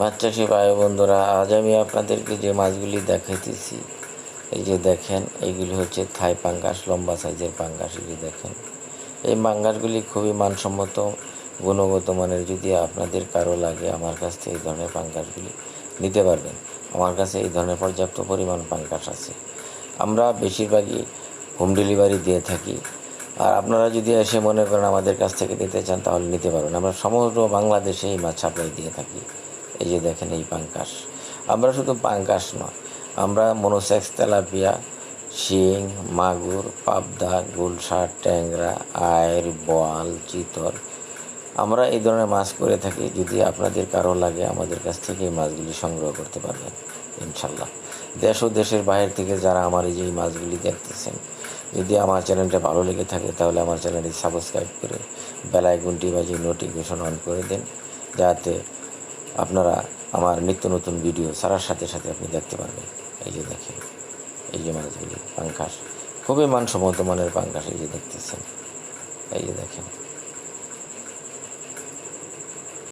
বাচ্চাসী ভাই বন্ধুরা আজ আমি আপনাদেরকে যে মাছগুলি দেখাইতেছি, এই যে দেখেন এইগুলি হচ্ছে থাই পাঙ্গাস, লম্বা সাইজের পাঙ্গাস যে দেখেন। এই পাঙ্গাসগুলি খুবই মানসম্মত, গুণগত মানের, যদি আপনাদের কারও লাগে আমার কাছ থেকে এই ধরনের পাঙ্গাসগুলি নিতে পারবেন। আমার কাছে এই ধরনের পর্যাপ্ত পরিমাণ পাঙ্গাস আছে। আমরা বেশিরভাগই হোম ডেলিভারি দিয়ে থাকি। আর আপনারা যদি এসে মনে করেন আমাদের কাছ থেকে নিতে চান, তাহলে নিতে পারবেন। আমরা সমগ্র বাংলাদেশে এই মাছ সাপ্লাই দিয়ে থাকি। এই যে দেখেন এই পাঙ্কাশ। আমরা শুধু পাঙ্কাশ নয়, আমরা মনোসেক্স তেলাপিয়া, শিং, মাগুর, পাবদা গুলশা ট্যাংরা আয়ের বোয়াল, চিতল। আমরা এই ধরনের মাছ করে থাকি যদি আপনাদের কারও লাগে, আমাদের কাছ থেকে এই মাছগুলি সংগ্রহ করতে পারবেন, ইনশাল্লাহ। দেশ ও দেশের বাইরে থেকে যারা আমার এই যে মাছগুলি দেখতেছেন, যদি আমার চ্যানেলটা ভালো লেগে থাকে তাহলে আমার চ্যানেলটি সাবস্ক্রাইব করে বেলায় ঘন্টি বাজিয়ে নোটিফিকেশন অন করে দিন, যাতে আপনারা আমার নিত্য নতুন ভিডিও ছাড়ার সাথে সাথে আপনি দেখতে পারবেন। এই যে দেখেন, এই যে মাছগুলি পাঙ্কাশ, খুবই মানসম্মত মানের পাঙ্কাশ এই যে দেখতেছেন। এই যে দেখেন